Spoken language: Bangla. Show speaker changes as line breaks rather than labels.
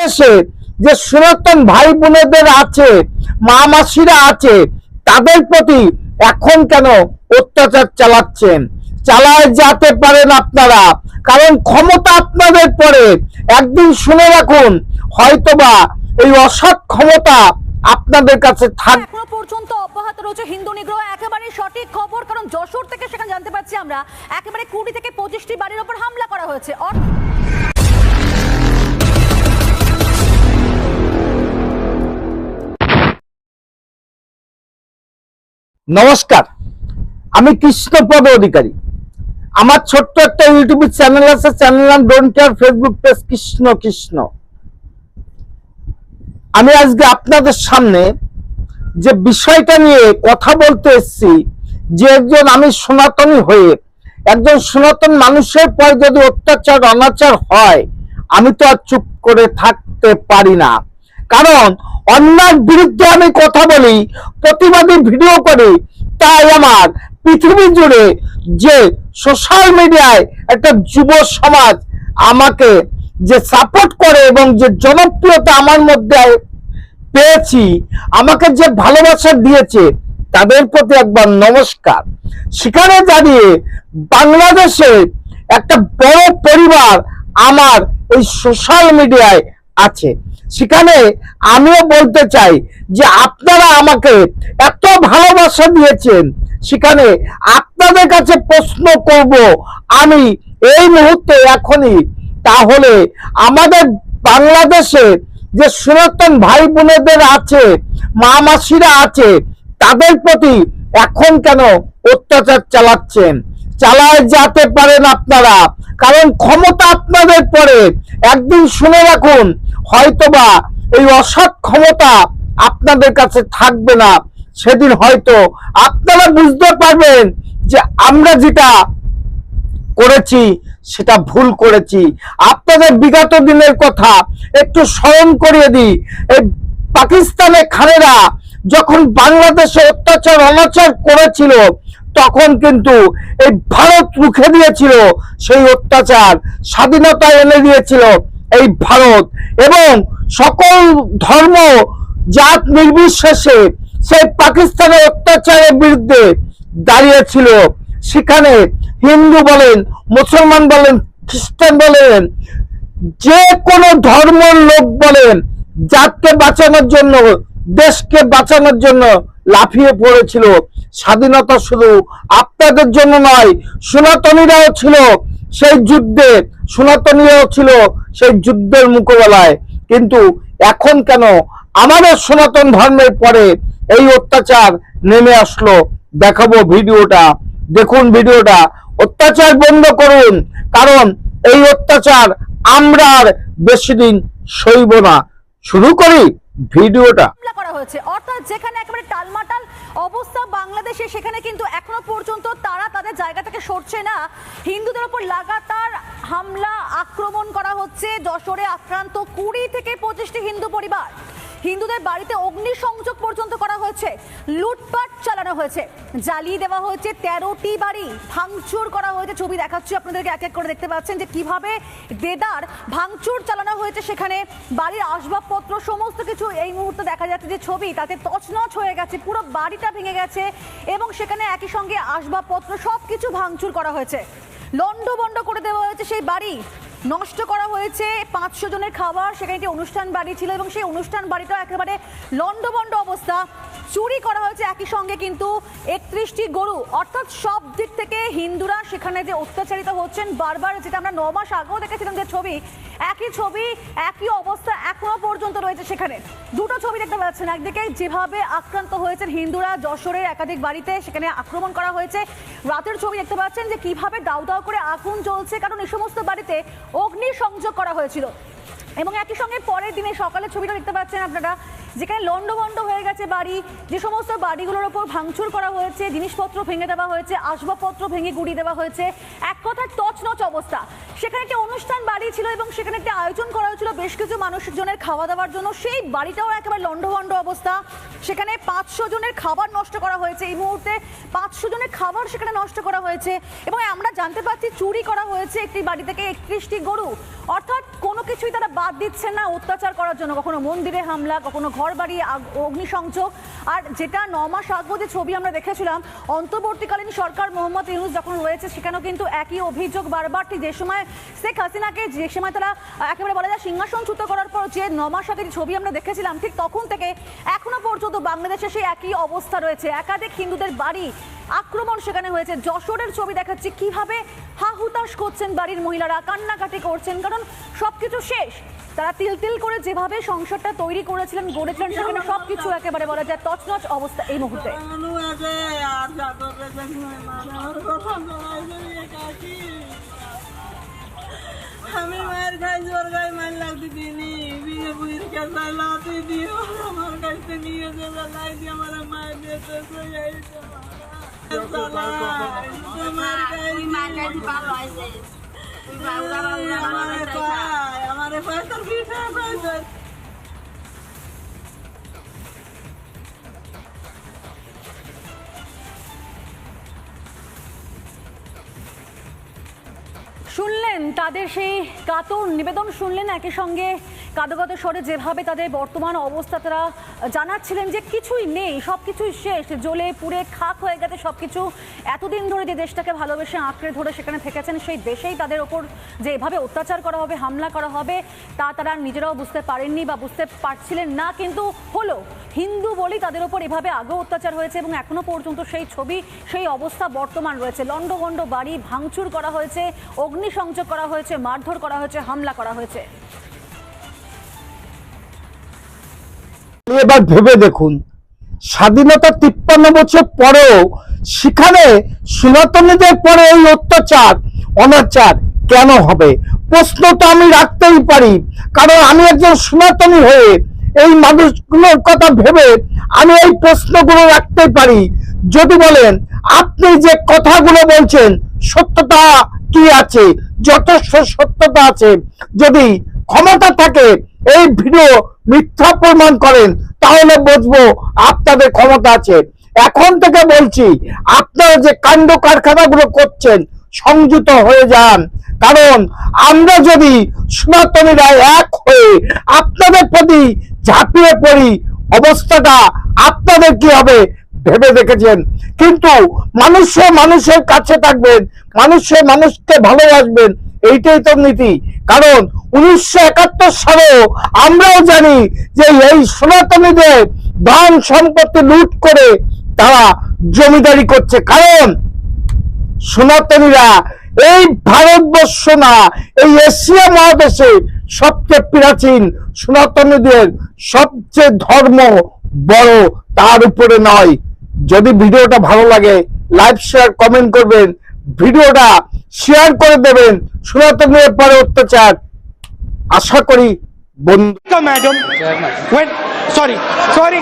দেশে যে সনাতন ভাই বোনেদের আছে মা মাসিরা আছে, তাদের প্রতি এখন কেন অত্যাচার চালাচ্ছেন? চালায় যেতে পারেন আপনারা, কারণ ক্ষমতা আপনাদের পরে। একদিন শুনে রাখুন, হয়তোবা এই অসৎ ক্ষমতা আপনাদের কাছে থাকবে
পর্যন্ত অব্যাহত রয়েছে হিন্দু নিগ্রহ, একেবারে সঠিক খবর, কারণ যশোর থেকে সেখানে জানতে পারছি আমরা, একেবারে কুড়ি থেকে পঁচিশটি বাড়ির ওপর হামলা করা হয়েছে।
নমস্কার। আমি কৃষ্ণপদ অধিকারী। আমার ছোট্ট একটা ইউটিউব চ্যানেল আছে, চ্যানেল নাম don't care Facebook page Krishna Krishna. আমি আজকে আপনাদের সামনে যে বিষয়টা নিয়ে কথা বলতে এসেছি, যে একজন আমি সনাতনী হয়ে, একজন সনাতন মানুষের পর যদি অত্যাচার, অনাচার হয়, আমি তো আর চুপ করে থাকতে পারি না। কারণ অন্যার বিরুদ্ধে আমি কথা বলি, প্রতিবাদী ভিডিও করি, তাই আমার পৃথিবী জুড়ে যে সোশ্যাল মিডিয়ায় একটা যুব সমাজ আমাকে যে সাপোর্ট করে এবং যে জনপ্রিয়তা আমার মধ্যে পেয়েছি, আমাকে যে ভালোবাসা দিয়েছে, তাদের প্রতি একবার নমস্কার। সেখানে দাঁড়িয়ে বাংলাদেশে একটা বড় পরিবার আমার এই সোশ্যাল মিডিয়ায় আছে। সেখানে আমিও বলতে চাই যে আপনারা আমাকে এত ভালোবাসা দিয়েছেন, সেখানে আপনাদের কাছে প্রশ্ন করব আমি এই মুহূর্তে এখনই। তাহলে আমাদের বাংলাদেশে যে সনাতন ভাই বোনেদের আছে মা মাসিরা আছে, তাদের প্রতি এখন কেন অত্যাচার চালাচ্ছেন? চালায় যেতে পারেন আপনারা, কারণ ক্ষমতা আপনাদের পরে। একদিন শুনে রাখুন, হয়তোবা এই অসৎ ক্ষমতা আপনাদের কাছে থাকবে না। সেদিন হয়তো আপনারা বুঝতে পারবেন যে আমরা যেটা করেছি, সেটা ভুল করেছি। আপনাদের বিগত দিনের কথা একটু স্মরণ করিয়ে দিই। এই পাকিস্তানের খানেরা যখন বাংলাদেশে অত্যাচার, অনাচার করেছিল, তখন কিন্তু এই ভারত রুখে দিয়েছিল সেই অত্যাচার। স্বাধীনতা এনে দিয়েছিল এই ভারত। এবং সকল ধর্ম, জাত নির্বিশেষে সেই পাকিস্তানের অত্যাচারের বিরুদ্ধে দাঁড়িয়েছিল সেখানে হিন্দু বলেন, মুসলমান বলেন, খ্রিস্টান বলেন, যে কোনো ধর্মের লোক বলেন, জাতকে বাঁচানোর জন্য, দেশকে বাঁচানোর জন্য লাফিয়ে পড়েছিল। স্বাধীনতা শুধু আপনাদের জন্য নয়, সনাতনীরাও ছিল সেই যুদ্ধে, সনাতনীরাও ছিল সেই যুদ্ধের মোকাবেলায় কিন্তু এখন কেন আমাদের সনাতন ধর্মের পরে এই অত্যাচার নেমে আসলো? দেখাবো ভিডিওটা। দেখুন ভিডিওটা। অত্যাচার বন্ধ করুন, কারণ এই অত্যাচার আমরা আর বেশি দিন সইব না। শুরু করি ভিডিওটা।
করা হয়েছে। অর্থাৎ যেখানে অবস্থা বাংলাদেশে, সেখানে কিন্তু এখনও পর্যন্ত তারা তাদের জায়গা থেকে সরছে না। হিন্দুদের উপর লাগাতার হামলা, আক্রমণ করা হচ্ছে যশোরে আক্রান্ত কুড়ি থেকে পঁচিশটি হিন্দু পরিবার। হিন্দুদের বাড়িতে অগ্নিসংযোগ পর্যন্ত করা হয়েছে, লুটপাট চালানো হয়েছে। জ্বালিয়ে দেওয়া হয়েছে তেরোটি বাড়ি, ভাঙচুর করা হয়েছে ছবি দেখাচ্ছি, আপনাদেরকে এক এক করে দেখতে পাচ্ছেন যে কীভাবে দেদার ভাঙচুর চালানো হয়েছে সেখানে। বাড়ির আসবাবপত্র, সমস্ত কিছু এই মুহূর্তে দেখা যাচ্ছে যে ছবি, তাতে তছনছ হয়ে গেছে, পুরো বাড়িটা ভেঙে গেছে এবং সেখানে একই সঙ্গে আসবাবপত্র সব কিছু ভাঙচুর করা হয়েছে। লন্ডবন্ড করে দেওয়া হয়েছে সেই বাড়ি। নষ্ট করা হয়েছে পাঁচশো জনের খাবার। সেখানে একটি অনুষ্ঠান বাড়ি ছিল এবং সেই অনুষ্ঠান বাড়িটাও একেবারে লন্ডবন্ড অবস্থা। চুরি করা হয়েছে একই সঙ্গে কিন্তু একত্রিশটি গরু। অর্থাৎ সব দিক থেকে হিন্দুরা সেখানে যে অত্যাচারিত হচ্ছেন বারবার, যেটা আমরা ন মাস আগেও দেখেছিলাম যে ছবি, একই ছবি, একই অবস্থা এখনও পর্যন্ত রয়েছে সেখানে। দুটো ছবি দেখতে পাচ্ছেন। একদিকে যেভাবে আক্রান্ত হয়েছেন হিন্দুরা, যশোরের একাধিক বাড়িতে সেখানে আক্রমণ করা হয়েছে। রাতের ছবি দেখতে পাচ্ছেন যে কীভাবে দাউ দাউ করে আগুন জ্বলছে, কারণ এই সমস্ত বাড়িতে অগ্নি সংযোগ করা হয়েছিল। এবং একই সঙ্গে পরের দিনে সকালে ছবিটা দেখতে পাচ্ছেন আপনারা যেখানে লন্ডভন্ড হয়ে গেছে বাড়ি, যে সমস্ত বাড়িগুলোর ওপর ভাঙচুর করা হয়েছে, জিনিসপত্র ভেঙে দেওয়া হয়েছে, আসবাবপত্র ভেঙে গুড়িয়ে দেওয়া হয়েছে, এক কথায় তছনছ অবস্থা। সেখানে একটি অনুষ্ঠান বাড়ি ছিল এবং সেখানে একটি আয়োজন করা হয়েছিল বেশ কিছু মানুষজনের খাওয়া দাওয়ার জন্য। সেই বাড়িটাও একেবারে লন্ডভন্ড অবস্থা। সেখানে পাঁচশো জনের খাবার নষ্ট করা হয়েছে। এই মুহূর্তে পাঁচশো জনের খাবার সেখানে নষ্ট করা হয়েছে এবং আমরা জানতে পারছি চুরি করা হয়েছে একটি বাড়ি থেকে একত্রিশটি গরু। অর্থাৎ কোনো কিছুই তারা বাদ দিচ্ছে না অত্যাচার করার জন্য। কখনো মন্দিরে হামলা, কখনো ঘর বাড়ি অগ্নিসংযোগ। আর যেটা ন মাস আগে যে ছবি আমরা দেখেছিলাম, অন্তর্বর্তীকালীন সরকার মোহাম্মদ ইউনুস যখন রয়েছে, সেখানেও কিন্তু একই অভিযোগ বারবার। ঠিক যে সময় শেখ হাসিনাকে যে সময় তারা একেবারে বলা যায় সিংহাসনচ্যুত করার পর যে ন মাস আগের ছবি আমরা দেখেছিলাম, ঠিক তখন থেকে এখনও পর্যন্ত বাংলাদেশে সেই একই অবস্থা রয়েছে। একাধিক হিন্দুদের বাড়ি আক্রমণ সেখানে হয়েছে। যশোরের ছবি দেখাচ্ছে, কীভাবে হা হুতাশ করছেন বাড়ির মহিলারা, কান্নাকাটি করছেন, কারণ সবকিছু শেষ। তারা তিল তিল করে যেভাবে সংসারটা তৈরি করেছিলেন গড়েছিলেন সেখানে সবকিছু একেবারে বলা যায় তছনছ অবস্থা এই মুহূর্তে।
আমি মায়ের খাই জোর গায়ে মার লাগতে দিনি বিয়ে বুঝির কাছে লাতি দিও আমার কাছে নিয়ে যাবে লাই দিয়ে আমার মায়ের
শুনলেন তাদের সেই কাতর নিবেদন শুনলেন একই সঙ্গে কাদো স্বরে যেভাবে তাদের বর্তমান অবস্থা তারা জানাচ্ছিলেন যে কিছুই নেই সব কিছুই শেষ। জ্বলে পুড়ে খাক হয়ে গেছে সব কিছু এতদিন ধরে যে দেশটাকে ভালোবেসে আঁকড়ে ধরে সেখানে থেকেছেন, সেই দেশেই তাদের ওপর যে এভাবে অত্যাচার করা হবে, হামলা করা হবে, তা তারা নিজেরাও বুঝতে পারেননি বা বুঝতে পারছিলেন না। কিন্তু হলো, হিন্দু বলেই তাদের ওপর এভাবে আগেও অত্যাচার হয়েছে এবং এখনও পর্যন্ত সেই ছবি, সেই অবস্থা বর্তমান রয়েছে। লন্ডভন্ড বাড়ি ভাঙচুর করা হয়েছে, অগ্নিসংযোগ করা হয়েছে, মারধর করা হয়েছে, হামলা করা হয়েছে।
এবার ভেবে দেখুন। স্বাধীনতা তিপ্পান্ন বছর পরেও সেখানে সনাতনীদের পরে এই অত্যাচার, অনাচার কেন হবে? প্রশ্ন তো আমি রাখতেই পারি। কারণ আমি একজন সনাতনী হয়ে এই মানুষগুলোর কথা ভেবে আমি এই প্রশ্নগুলো রাখতেই পারি। যদি বলেন, আপনি যে কথাগুলো বলছেন, সত্যতা কি আছে? যথেষ্ট সত্যতা আছে। যদি ক্ষমতা থাকে এই ভিডিও মিথ্যা প্রমাণ করেন, তাহলে বুঝব আপনাদের ক্ষমতা আছে। এখন থেকে বলছি, আপনারা যে কাণ্ড কারখানাগুলো করছেন সংযুত হয়ে যান। কারণ আমরা যদি সনাতনীরা এক হয়ে আপনাদের প্রতি ঝাঁপিয়ে পড়ি, অবস্থাটা আপনাদের কি হবে ভেবে দেখেছেন? কিন্তু মানুষে মানুষের কাছে থাকবেন, মানুষে মানুষকে ভালোবাসবেন এইটাই তো নীতি। কারণ উনিশশো একাত্তর সালেও আমরাও জানি যে এই সনাতনীদের ধন সম্পত্তি লুট করে তারা জমিদারি করছে। কারণ সনাতনীরা এই ভারতবর্ষ না, এই এশিয়া মহাদেশে সবচেয়ে প্রাচীন সনাতনীদের সবচেয়ে ধর্ম বড়, তার উপরে নয়। যদি ভিডিওটা ভালো লাগে, লাইক, শেয়ার, কমেন্ট করবেন। ভিডিওটা শেয়ার করে দেবেন। সনাতনের পরে অত্যাচার। আশা করি বন্ধু
ম্যাডাম সরি sorry.